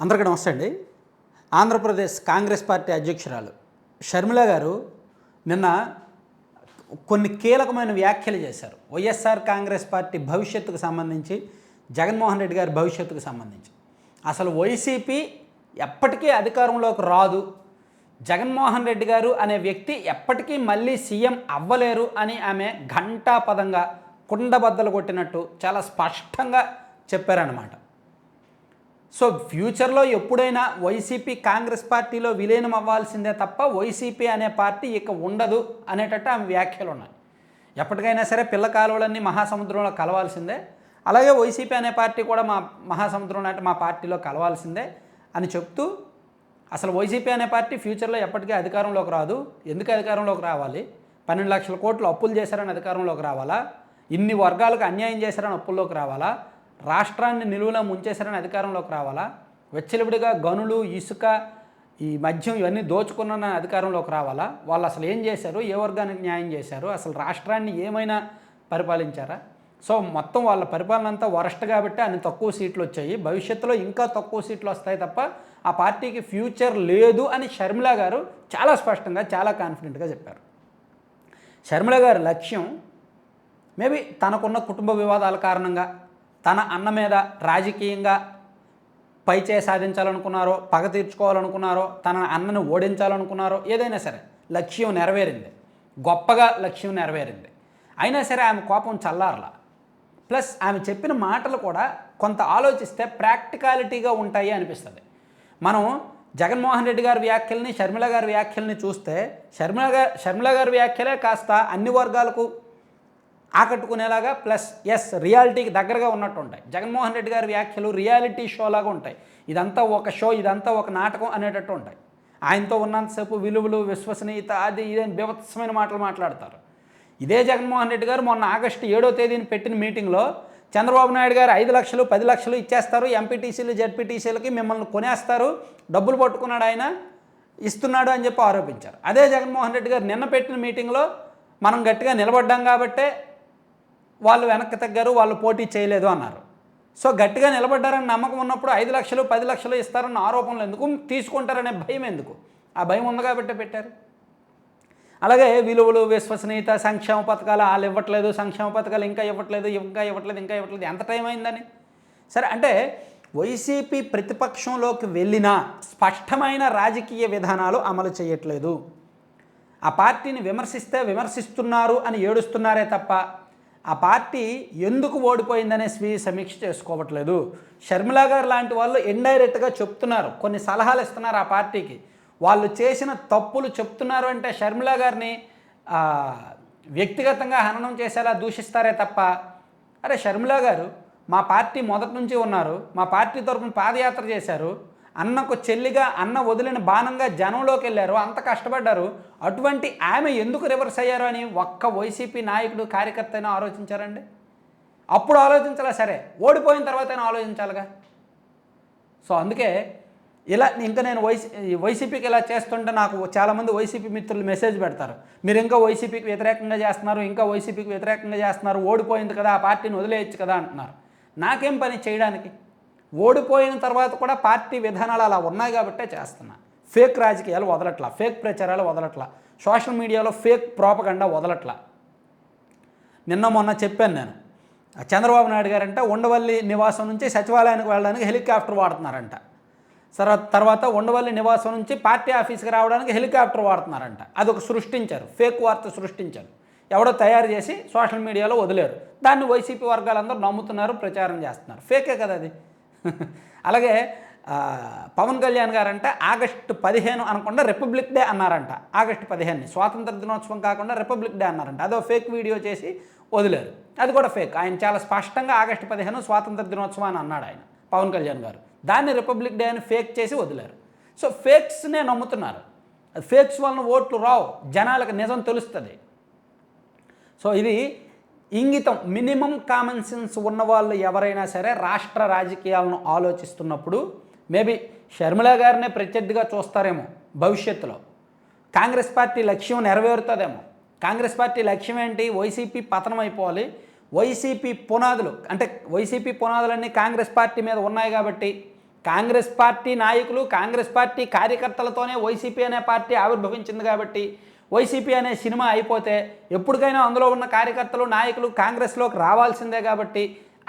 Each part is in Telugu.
అందరికీ నమస్తే అండి. ఆంధ్రప్రదేశ్ కాంగ్రెస్ పార్టీ అధ్యక్షురాలు షర్మిల గారు నిన్న కొన్ని కీలకమైన వ్యాఖ్యలు చేశారు. వైఎస్ఆర్ కాంగ్రెస్ పార్టీ భవిష్యత్తుకు సంబంధించి జగన్మోహన్ రెడ్డి గారి భవిష్యత్తుకు సంబంధించి. అసలు వైసీపీ ఎప్పటికీ అధికారంలోకి రాదు. జగన్మోహన్ రెడ్డి గారు అనే వ్యక్తి ఎప్పటికీ మళ్ళీ సీఎం అవ్వలేరు అని ఆమె ఘంటాపదంగా కుండబద్దలు కొట్టినట్టు చాలా స్పష్టంగా చెప్పారన్నమాట. సో ఫ్యూచర్లో ఎప్పుడైనా వైసీపీ కాంగ్రెస్ పార్టీలో విలీనం అవ్వాల్సిందే తప్ప వైసీపీ అనే పార్టీ ఇక ఉండదు అనేటట్టు ఆమె వ్యాఖ్యలు ఉన్నాయి. ఎప్పటికైనా సరే పిల్ల కాలువలన్నీ మహాసముద్రంలో కలవాల్సిందే. అలాగే వైసీపీ అనే పార్టీ కూడా మా మహాసముద్రం అంటే మా పార్టీలో కలవాల్సిందే అని చెప్తూ అసలు వైసీపీ అనే పార్టీ ఫ్యూచర్లో ఎప్పటికీ అధికారంలోకి రాదు. ఎందుకు అధికారంలోకి రావాలి? పన్నెండు లక్షల కోట్లు అప్పులు చేశారని అధికారంలోకి రావాలా? ఇన్ని వర్గాలకు అన్యాయం చేశారని అప్పుల్లోకి రావాలా? రాష్ట్రాన్ని నిలువులో ముంచేశారని అధికారంలోకి రావాలా? వెచ్చలివిడిగా గనులు ఇసుక ఈ మద్యం ఇవన్నీ దోచుకున్న అధికారంలోకి రావాలా? వాళ్ళు అసలు ఏం చేశారు? ఏ వర్గానికి న్యాయం చేశారు? అసలు రాష్ట్రాన్ని ఏమైనా పరిపాలించారా? సో మొత్తం వాళ్ళ పరిపాలన అంతా వరస్ట్ కాబట్టి అన్ని తక్కువ సీట్లు వచ్చాయి. భవిష్యత్తులో ఇంకా తక్కువ సీట్లు వస్తాయి తప్ప ఆ పార్టీకి ఫ్యూచర్ లేదు అని షర్మిల గారు చాలా స్పష్టంగా చాలా కాన్ఫిడెంట్గా చెప్పారు. షర్మిల గారి లక్ష్యం మేబీ తనకున్న కుటుంబ వివాదాల కారణంగా తన అన్న మీద రాజకీయంగా పైచే సాధించాలనుకున్నారో పగ తీర్చుకోవాలనుకున్నారో తన అన్నను ఓడించాలనుకున్నారో ఏదైనా సరే లక్ష్యం నెరవేరింది. గొప్పగా లక్ష్యం నెరవేరింది. అయినా సరే ఆమె కోపం చల్లారలా. ప్లస్ ఆమె చెప్పిన మాటలు కూడా కొంత ఆలోచిస్తే ప్రాక్టికాలిటీగా ఉంటాయి అనిపిస్తుంది. మనం జగన్మోహన్ రెడ్డి గారి వ్యాఖ్యల్ని షర్మిల గారి వ్యాఖ్యల్ని చూస్తే షర్మిల గారి షర్మిల గారి వ్యాఖ్యలే కాస్త అన్ని వర్గాలకు ఆకట్టుకునేలాగా ప్లస్ ఎస్ రియాలిటీకి దగ్గరగా ఉన్నట్టు ఉంటాయి. జగన్మోహన్ రెడ్డి గారి వ్యాఖ్యలు రియాలిటీ షో లాగా ఉంటాయి. ఇదంతా ఒక షో ఇదంతా ఒక నాటకం అనేటట్టు ఉంటాయి. ఆయనతో ఉన్నంతసేపు విలువలు విశ్వసనీయత అది ఇదేం బీభత్సమైన మాటలు మాట్లాడతారు. ఇదే జగన్మోహన్ రెడ్డి గారు మొన్న ఆగస్టు ఏడో తేదీన పెట్టిన మీటింగ్లో చంద్రబాబు నాయుడు గారు ఐదు లక్షలు పది లక్షలు ఇచ్చేస్తారు. ఎంపీటీసీలు జెడ్పీటీసీలకి మిమ్మల్ని కొనేస్తారు. డబ్బులు పట్టుకున్నాడు ఆయన ఇస్తున్నాడు అని చెప్పి ఆరోపించారు. అదే జగన్మోహన్ రెడ్డి గారు నిన్న పెట్టిన మీటింగ్లో మనం గట్టిగా నిలబడ్డాం కాబట్టే వాళ్ళు వెనక్కి తగ్గారు వాళ్ళు పోటీ చేయలేదు అన్నారు. సో గట్టిగా నిలబడ్డారని నమ్మకం ఉన్నప్పుడు ఐదు లక్షలు పది లక్షలు ఇస్తారన్న ఆరోపణలు ఎందుకు? తీసుకుంటారనే భయం ఎందుకు? ఆ భయం ఉంది కాబట్టి పెట్టారు. అలాగే విలువలు విశ్వసనీయత సంక్షేమ పథకాలు వాళ్ళు ఇవ్వట్లేదు సంక్షేమ పథకాలు ఇంకా ఇవ్వట్లేదు ఇంకా ఇవ్వట్లేదు ఇంకా ఇవ్వట్లేదు. ఎంత టైం అయిందని? సరే అంటే వైసీపీ ప్రతిపక్షంలోకి వెళ్ళినా స్పష్టమైన రాజకీయ విధానాలు అమలు చేయట్లేదు. ఆ పార్టీని విమర్శిస్తే విమర్శిస్తున్నారు అని ఏడుస్తున్నారే తప్ప ఆ పార్టీ ఎందుకు ఓడిపోయిందనే స్వీయ సమీక్ష చేసుకోవట్లేదు. షర్మిలా గారు లాంటి వాళ్ళు ఇండైరెక్ట్గా చెప్తున్నారు. కొన్ని సలహాలు ఇస్తున్నారు ఆ పార్టీకి. వాళ్ళు చేసిన తప్పులు చెప్తున్నారు అంటే షర్మిలా గారిని వ్యక్తిగతంగా హననం చేసేలా దూషిస్తారే తప్ప అరే షర్మిలా గారు మా పార్టీ మొదటి నుంచి ఉన్నారు. మా పార్టీ తరపున పాదయాత్ర చేశారు. అన్నకు చెల్లిగా అన్న వదిలిన బాణంగా జనంలోకి వెళ్ళారు అంత కష్టపడ్డారు. అటువంటి ఆమె ఎందుకు రివర్స్ అయ్యారు అని ఒక్క వైసీపీ నాయకుడు కార్యకర్త అయినా ఆలోచించారండి? అప్పుడు ఆలోచించాలా సరే ఓడిపోయిన తర్వాత అయినా ఆలోచించాలిగా? సో అందుకే ఇలా ఇంకా నేను వైసీ వైసీపీకి ఇలా చేస్తుంటే నాకు చాలామంది వైసీపీ మిత్రులు మెసేజ్ పెడతారు. మీరు ఇంకా వైసీపీకి వ్యతిరేకంగా చేస్తున్నారు ఇంకా వైసీపీకి వ్యతిరేకంగా చేస్తున్నారు ఓడిపోయింది కదా ఆ పార్టీని వదిలేయచ్చు కదా అంటున్నారు. నాకేం పని చేయడానికి? ఓడిపోయిన తర్వాత కూడా పార్టీ విధానాలు అలా ఉన్నాయి కాబట్టే చేస్తున్నా. ఫేక్ రాజకీయాలు వదలట్లా ఫేక్ ప్రచారాలు వదలట్లా సోషల్ మీడియాలో ఫేక్ ప్రాపగండా వదలట్లా. నిన్న మొన్న చెప్పాను నేను. చంద్రబాబు నాయుడు గారంట ఉండవల్లి నివాసం నుంచి సచివాలయానికి వెళ్ళడానికి హెలికాప్టర్ వాడుతున్నారంట. తర్వాత తర్వాత ఉండవల్లి నివాసం నుంచి పార్టీ ఆఫీస్కి రావడానికి హెలికాప్టర్ వాడుతున్నారంట. అదొక సృష్టించారు ఫేక్ వార్త సృష్టించారు. ఎవడో తయారు చేసి సోషల్ మీడియాలో వదిలేరు. దాన్ని వైసీపీ వర్గాలందరూ నమ్ముతున్నారు ప్రచారం చేస్తున్నారు. ఫేకే కదా అది? అలాగే పవన్ కళ్యాణ్ గారంట ఆగస్టు పదిహేను అనకుండా రిపబ్లిక్ డే అన్నారంట. ఆగస్టు పదిహేను స్వాతంత్ర దినోత్సవం కాకుండా రిపబ్లిక్ డే అన్నారంట. అదో ఫేక్ వీడియో చేసి వదిలేరు. అది కూడా ఫేక్. ఆయన చాలా స్పష్టంగా ఆగస్టు పదిహేను స్వాతంత్ర దినోత్సవం అని అన్నాడు ఆయన పవన్ కళ్యాణ్ గారు. దాన్ని రిపబ్లిక్ డే అని ఫేక్ చేసి వదిలేరు. సో ఫేక్స్నే నమ్ముతున్నారు. ఫేక్స్ వలన ఓట్లు రావు. జనాలకు నిజం తెలుస్తుంది. సో ఇది ఇంగితం మినిమం కామన్ సెన్స్ ఉన్న వాళ్ళు ఎవరైనా సరే రాష్ట్ర రాజకీయాలను ఆలోచిస్తున్నప్పుడు మేబీ షర్మిల గారినే ప్రత్యర్థిగా చూస్తారేమో భవిష్యత్తులో. కాంగ్రెస్ పార్టీ లక్ష్యం నెరవేరుతుందేమో. కాంగ్రెస్ పార్టీ లక్ష్యం ఏంటి? వైసీపీ పతనం అయిపోవాలి. వైసీపీ పునాదులు అంటే వైసీపీ పునాదులన్నీ కాంగ్రెస్ పార్టీ మీద ఉన్నాయి కాబట్టి కాంగ్రెస్ పార్టీ నాయకులు కాంగ్రెస్ పార్టీ కార్యకర్తలతోనే వైసీపీ అనే పార్టీ ఆవిర్భవించింది కాబట్టి వైసీపీ అనే సినిమా అయిపోతే ఎప్పటికైనా అందులో ఉన్న కార్యకర్తలు నాయకులు కాంగ్రెస్లోకి రావాల్సిందే కాబట్టి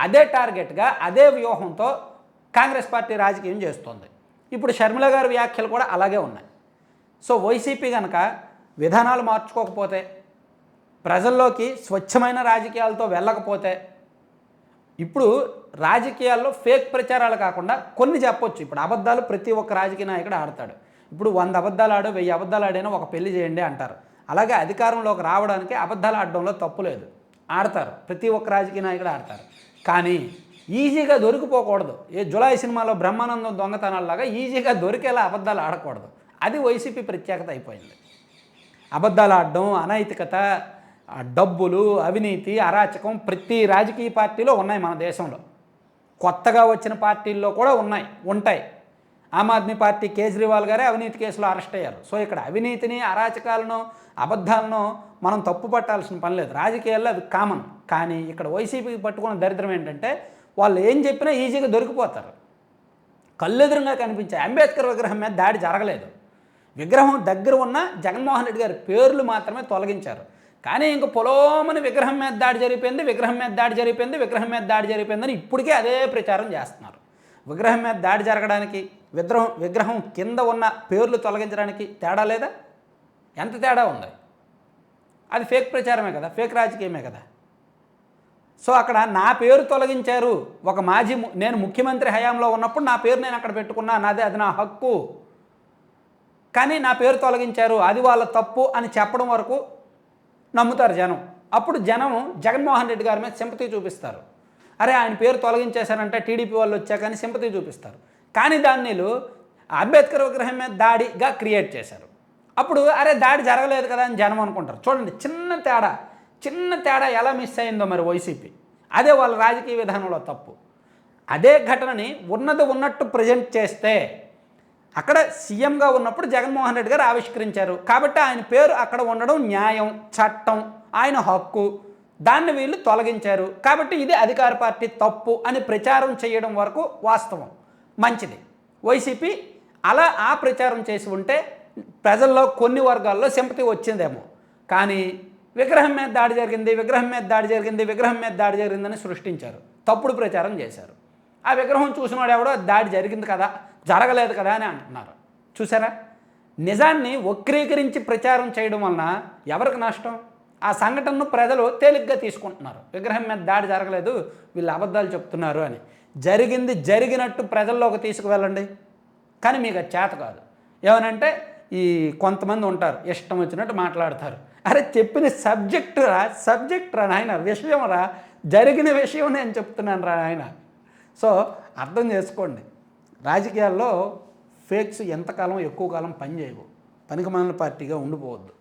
అదే టార్గెట్గా అదే వ్యూహంతో కాంగ్రెస్ పార్టీ రాజకీయం చేస్తోంది. ఇప్పుడు షర్మిల గారి వ్యాఖ్యలు కూడా అలాగే ఉన్నాయి. సో వైసీపీ కనుక విధానాలు మార్చుకోకపోతే ప్రజల్లోకి స్వచ్ఛమైన రాజకీయాలతో వెళ్ళకపోతే ఇప్పుడు రాజకీయాల్లో ఫేక్ ప్రచారాలు కాకుండా కొన్ని చెప్పొచ్చు. ఇప్పుడు అబద్ధాలు ప్రతి ఒక్క రాజకీయ నాయకుడు ఆడతాడు. ఇప్పుడు వంద అబద్ధాలు ఆడు వెయ్యి అబద్ధాలు ఆడైనా ఒక పెళ్ళి చేయండి అంటారు. అలాగే అధికారంలోకి రావడానికి అబద్ధాలు ఆడడంలో తప్పు లేదు. ఆడతారు. ప్రతి ఒక్క రాజకీయ నాయకుడు ఆడతారు. కానీ ఈజీగా దొరికిపోకూడదు. ఏ జులై సినిమాలో బ్రహ్మానందం దొంగతనాలలాగా ఈజీగా దొరికేలా అబద్ధాలు ఆడకూడదు. అది వైసీపీ ప్రత్యేకత అయిపోయింది. అబద్ధాలు ఆడడం అనైతికత డబ్బులు అవినీతి అరాచకం ప్రతి రాజకీయ పార్టీలో ఉన్నాయి మన దేశంలో. కొత్తగా వచ్చిన పార్టీల్లో కూడా ఉన్నాయి ఉంటాయి. ఆమ్ ఆద్మీ పార్టీ కేజ్రీవాల్ గారే అవినీతి కేసులో అరెస్ట్ అయ్యారు. సో ఇక్కడ అవినీతిని అరాచకాలను అబద్ధాలను మనం తప్పు పట్టాల్సిన పని లేదు. రాజకీయాల్లో అవి కామన్ కానీ ఇక్కడ వైసీపీకి పట్టుకున్న దరిద్రం ఏంటంటే వాళ్ళు ఏం చెప్పినా ఈజీగా దొరికిపోతారు. కళ్ళెదురుగా కనిపించే అంబేద్కర్ విగ్రహం మీద దాడి జరగలేదు. విగ్రహం దగ్గర ఉన్న జగన్మోహన్ రెడ్డి గారి పేర్లు మాత్రమే తొలగించారు. కానీ ఇంక పొలోమని విగ్రహం మీద దాడి జరిగిపోయింది విగ్రహం మీద దాడి జరిగిపోయింది విగ్రహం మీద దాడి జరిగిపోయిందని ఇప్పటికే అదే ప్రచారం చేస్తున్నారు. విగ్రహం మీద దాడి జరగడానికి విగ్రహం విగ్రహం కింద ఉన్న పేర్లు తొలగించడానికి తేడా లేదా? ఎంత తేడా ఉంది? అది ఫేక్ ప్రచారమే కదా ఫేక్ రాజకీయమే కదా. సో అక్కడ నా పేరు తొలగించారు. ఒక మాజీ ము- నేను ముఖ్యమంత్రి హయాంలో ఉన్నప్పుడు నా పేరు నేను అక్కడ పెట్టుకున్నా నాదే అది నా హక్కు. కానీ నా పేరు తొలగించారు అది వాళ్ళ తప్పు అని చెప్పడం వరకు నమ్ముతారు జనం. అప్పుడు జనం జగన్మోహన్ రెడ్డి గారి మీద సింపతి చూపిస్తారు. అరే ఆయన పేరు తొలగించేశారంటే టీడీపీ వాళ్ళు వచ్చాకని సింపతి చూపిస్తారు. కానీ దాన్ని అంబేద్కర్ విగ్రహం మీద దాడిగా క్రియేట్ చేశారు. అప్పుడు అరే దాడి జరగలేదు కదా అని జనం అనుకుంటారు. చూడండి చిన్న తేడా చిన్న తేడా ఎలా మిస్ అయిందో మరి వైసీపీ అదే వాళ్ళ రాజకీయ విధానంలో తప్పు. అదే ఘటనని ఉన్నది ఉన్నట్టు ప్రజెంట్ చేస్తే అక్కడ సీఎంగా ఉన్నప్పుడు జగన్మోహన్ రెడ్డి గారు ఆవిష్కరించారు. కాబట్టి ఆయన పేరు అక్కడ ఉండడం న్యాయం చట్టం ఆయన హక్కు. దాన్ని వీళ్ళు తొలగించారు. కాబట్టి ఇది అధికార పార్టీ తప్పు అని ప్రచారం చేయడం వరకు వాస్తవం. మంచిది. వైసీపీ అలా ఆ ప్రచారం చేసి ఉంటే ప్రజల్లో కొన్ని వర్గాల్లో సింపతి వచ్చిందేమో. కానీ విగ్రహం మీద దాడి జరిగింది విగ్రహం మీద దాడి జరిగింది విగ్రహం మీద దాడి జరిగిందని సృష్టించారు. తప్పుడు ప్రచారం చేశారు. ఆ విగ్రహం చూసినవాడు ఎవడో దాడి జరిగింది కదా జరగలేదు కదా అని అంటున్నారు. చూసారా? నిజాన్ని వక్రీకరించి ప్రచారం చేయడం వలన ఎవరికి నష్టం? ఆ సంఘటనను ప్రజలు తేలిగ్గా తీసుకుంటున్నారు. విగ్రహం మీద దాడి జరగలేదు వీళ్ళు అబద్ధాలు చెప్తున్నారు అని. జరిగింది జరిగినట్టు ప్రజల్లోకి తీసుకువెళ్ళండి. కానీ మీకు అది చేత కాదు. ఏమనంటే ఈ కొంతమంది ఉంటారు ఇష్టం వచ్చినట్టు మాట్లాడతారు. అరే చెప్పిన సబ్జెక్టు రా సబ్జెక్ట్ రా నాయన విషయం రా జరిగిన విషయం నేను చెప్తున్నాను రా నాయన. సో అర్థం చేసుకోండి. రాజకీయాల్లో ఫేక్స్ ఎంతకాలం ఎక్కువ కాలం పనిచేయవు. పనికి పార్టీగా ఉండిపోవద్దు.